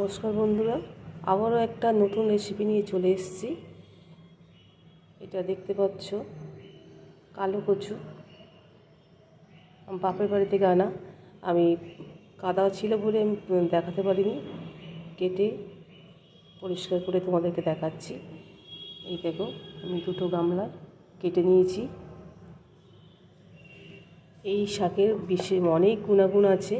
নমস্কার বন্ধুরা, আবারও একটা নতুন রেসিপি নিয়ে চলে এসেছি। এটা দেখতে পাচ্ছ, কালো কচু। বাপের বাড়ি থেকে আনা আমি কাদা ছিল বলে আমি দেখাতে পারিনি। কেটে পরিষ্কার করে তোমাদেরকে দেখাচ্ছি। এই দেখো, আমি দুটো গামলা কেটে নিয়েছি। এই শাকের বিশেষ অনেক গুণাগুণ আছে।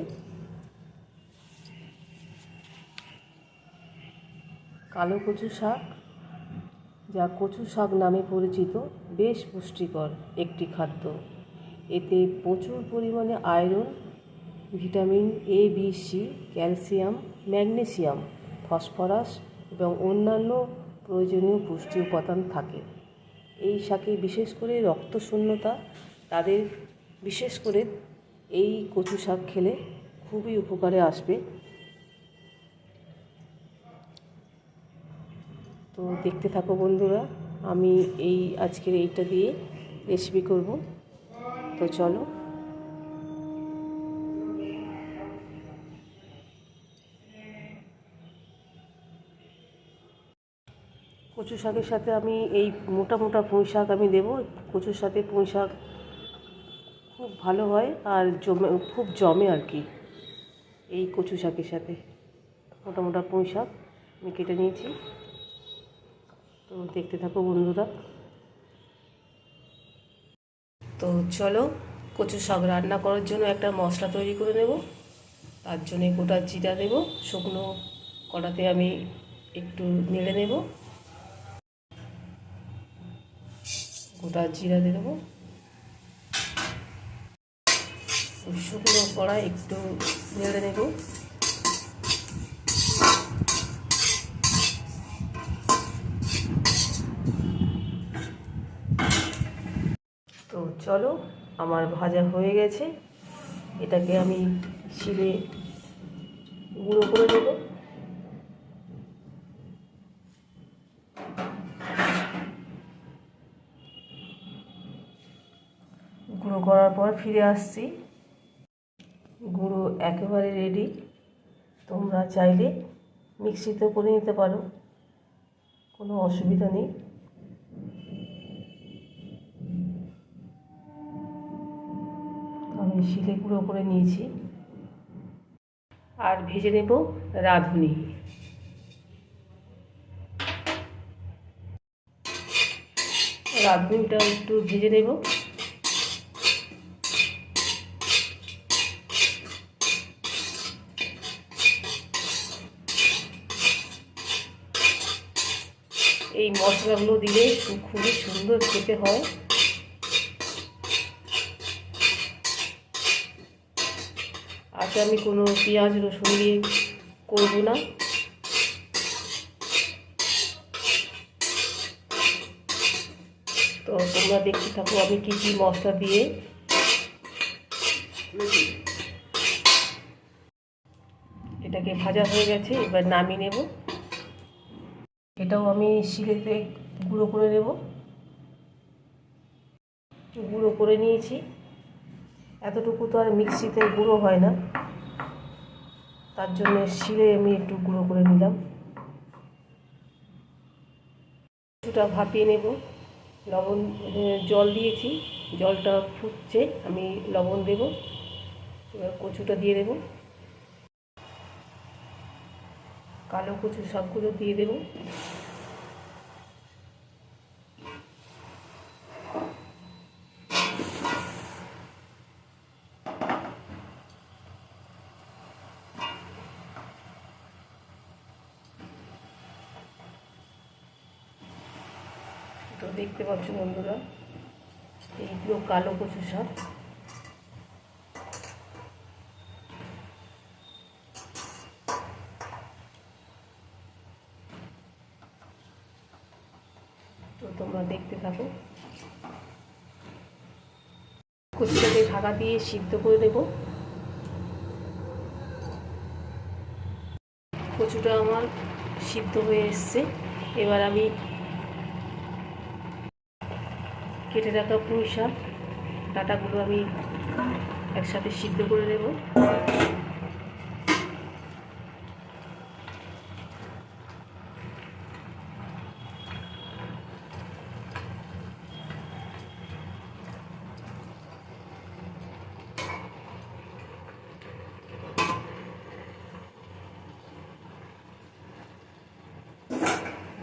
কালো কচু শাক, যা কচু শাক নামে পরিচিত, বেশ পুষ্টিকর একটি খাদ্য। এতে প্রচুর পরিমাণে iron, vitamin A B C calcium, magnesium, phosphorus এবং অন্যান্য প্রয়োজনীয় পুষ্টি উপাদান থাকে। এই শাকে বিশেষ করে রক্তশূন্যতা, তাদের বিশেষ করে এই কচু শাক খেলে খুবই উপকারে আসবে। তো দেখতে থাকো বন্ধুরা, আমি এই আজকের এইটা দিয়ে রেসিপি করব। তো চলো। কচু শাকের সাথে আমি এই মোটা মোটা পুঁই শাক আমি দেবো। কচুর সাথে পুঁই শাক খুব ভালো হয় আর জমে, খুব জমে আর কি। এই কচু শাকের সাথে মোটা মোটা পুঁই শাক আমি কেটে নিয়েছি। তো দেখতে থাকো বন্ধুরা। তো চলো কচু শাক রান্না করার জন্য একটা মশলা তৈরি করে নেব। তার জন্য গোটা জিরা দেব, শুকনো কড়াতে আমি একটু নেড়ে নেব। গোটা জিরা দিয়ে দেবো। শুকনো কড়া একটু নেড়ে নেব তো চলো, আমার ভাজা হয়ে গেছে। এটাকে আমি শিলে গুঁড়ো করে দেব গুঁড়ো করার পর ফিরে আসছি। গুঁড়ো একেবারে রেডি তোমরা চাইলে মিক্সিতেও করে নিতে পারো। কোনো অসুবিধা নেই। শিলে গুঁড়ো করে নিয়েছি। আর ভেজে নেব রাঁধুনি। রাঁধুনিটা একটু ভেজে নেব। এই মশলাগুলো দিলে খুবই সুন্দর খেতে হয়। আজ আমি কোনো পেঁয়াজ, রসুন দিয়ে করব না। তো তোমরা দেখতে থাকো আমি কী কী মশলা দিয়ে এটাকে ভাজা হয়ে গেছে, এবার নামিয়ে নেব। এটাও আমি শিলেতে গুঁড়ো করে নেব। গুঁড়ো করে নিয়েছি। এতটুকু তো আর মিক্সিতে গুঁড়ো হয় না। তার জন্য শিলে আমি একটু গুঁড়ো করে নিলাম। কিছুটা ভাপিয়ে নেব। লবণ জল দিয়েছি। জলটা ফুটছে, আমি লবণ দেব। এবার কচুটা দিয়ে দেব। কালো কচু সবগুলো দিয়ে দেব। দেখতে পাচ্ছ বন্ধুরা এইগুলো কালো কচু শাক। তো তোমরা দেখতে থাকো। কচুটাকে ঢাকা দিয়ে সিদ্ধ করে নেব। কচুটা আমার সিদ্ধ হয়ে এসছে। এবার আমি কেটে রাখা পুঁই শাক, ডাটাগুলো আমি একসাথে সিদ্ধ করে নেব।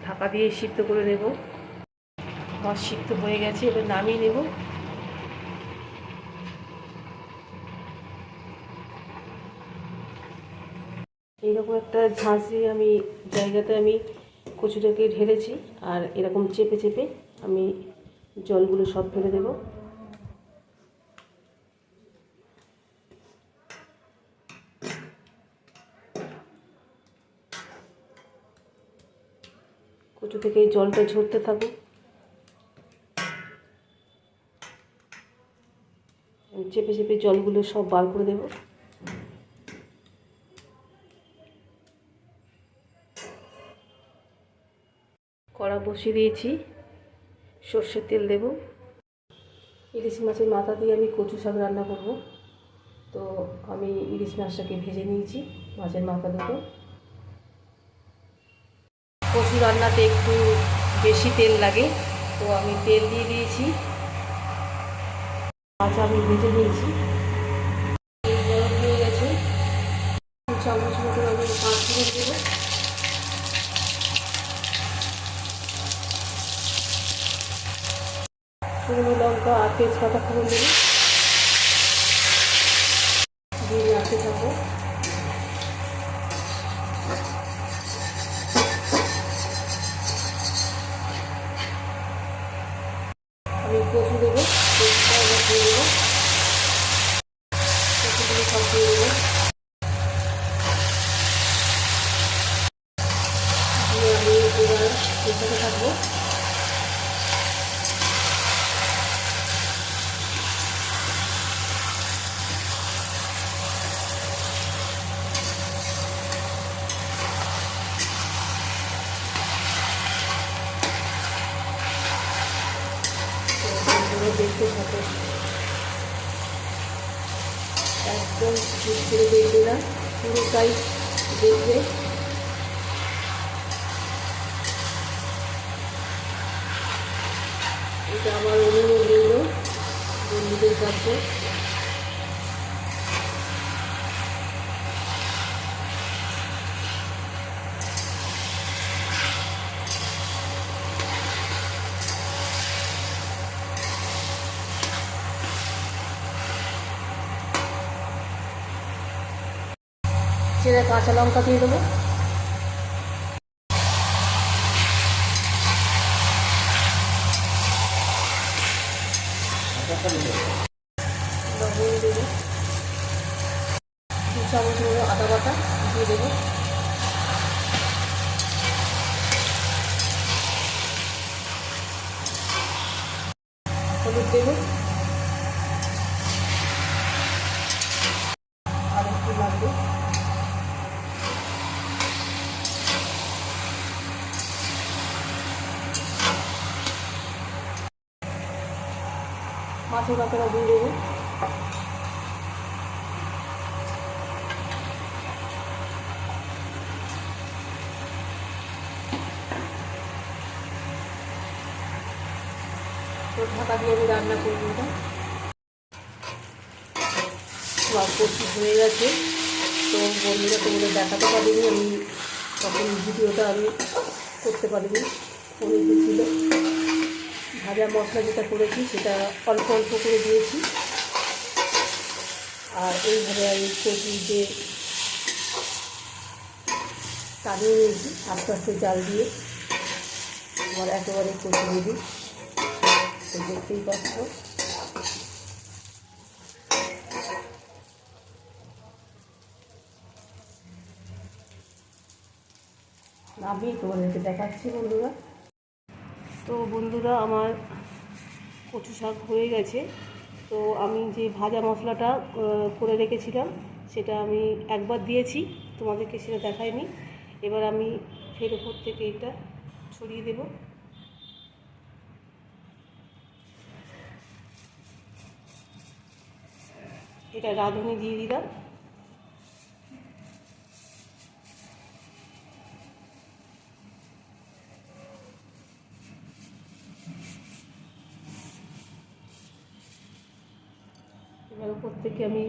ঢাকা দিয়ে সিদ্ধ করে নেব। মাছ সিদ্ধ হয়ে গেছে, এবার নামিয়ে নেব। এইরকম একটা ঝাঁঝরি আমি জায়গাতে আমি কচুটাকে ঢেলেছি, আর এরকম চেপে চেপে আমি জলগুলো সব ফেলে দেবো। কচু থেকে জলটা ঝরতে থাকুক আমি চেপে চেপে জলগুলো সব বার করে দেব। কড়া বসিয়ে দিয়েছি। সর্ষের তেল দেব। ইলিশ মাছের মাথা দিয়ে আমি কচু শাক রান্না করব। তো আমি ইলিশ মাছটাকে ভেজে নিয়েছি, মাছের মাথা দুটো। কচু রান্নাতে একটু বেশি তেল লাগে, তো আমি তেল দিয়ে দিয়েছি। আচ্ছা আমি ভেজে নিয়েছি গরম গেছে। চামচ মতো আমি পাঁচ শুকনো লঙ্কা আর তেজপাতা ফোড়ন দেবো। দিয়ে নাড়তে থাকব আমি কচু দেবো কচুটা এবার দিয়ে দেবো কচুগুলো সব দিয়ে দেবো দিয়ে আমি থাকব দেখতে থাকো একদম ঠিক করে দেখবে না। পুরোটাই দেখবে। এটা আমার অনুরোধ রইল বন্ধুদের কাছে। সেটা কাঁচা লঙ্কা দিয়ে দেবো লবণ দেবো দু চামচ মতো আদা বাটা দিয়ে দেবো। হলুদ দেবো। আর একটু লাগবে। মাছের কাঁকড়া দিয়ে দেবো। ঢাকা দিয়ে আমি রান্না করব এটা সব কচু হয়ে গেছে। তো বন্ধুরা, তোমাদের দেখাতে পারিনি, আমি তখন ভিডিওটা আমি করতে পারিনি ফোনে ছিল ভাজা মশলা যেটা করেছি, সেটা অল্প অল্প করে দিয়েছি। আর এইভাবে আমি কচু যে টানিয়ে নিয়েছি, আস্তে আস্তে জাল দিয়ে আমার একেবারে কচু রেডি তো দেখতেই পাচ্ছ আমি তোমাদেরকে দেখাচ্ছি বন্ধুরা। তো বন্ধুরা, আমার কচু শাক হয়ে গেছে। তো আমি যে ভাজা মশলাটা করে রেখেছিলাম, সেটা আমি একবার দিয়েছি। তোমাদেরকে সেটা দেখাইনি। এবার আমি ফের ওপর থেকে এটা ছড়িয়ে দেব। এটা রাঁধুনি দিয়ে দিলাম। এবার উপর থেকে আমি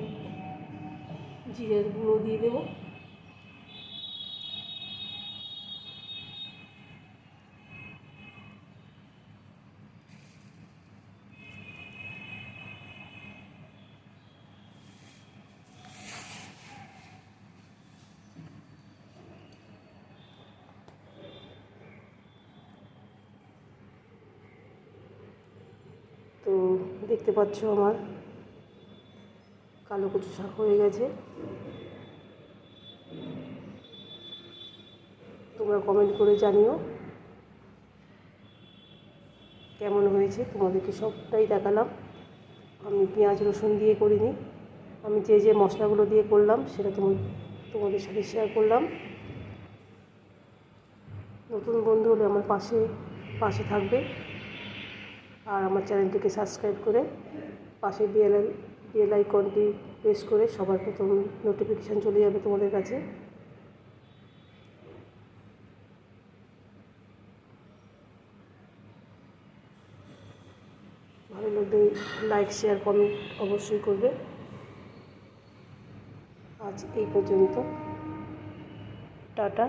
জিরের গুঁড়ো দিয়ে দেবো। দেখতে পাচ্ছ আমার কালো কচু শাক হয়ে গেছে। তোমরা কমেন্ট করে জানিও। কেমন হয়েছে? তোমাদেরকে সবটাই দেখালাম। আমি পেঁয়াজ, রসুন দিয়ে করিনি। আমি যে যে মশলাগুলো দিয়ে করলাম, সেটা তোমার, তোমাদের সাথে শেয়ার করলাম। নতুন বন্ধু হলে আমার পাশে পাশে থাকবে। আর আমার চ্যানেলটিকে সাবস্ক্রাইব করে পাশে বেল বেল আইকনটি প্রেস করে সবার প্রথম নোটিফিকেশান চলে যাবে তোমাদের কাছে। ভালো লাগলে লাইক শেয়ার কমেন্ট অবশ্যই করবে। আজ এই পর্যন্ত। টাটা।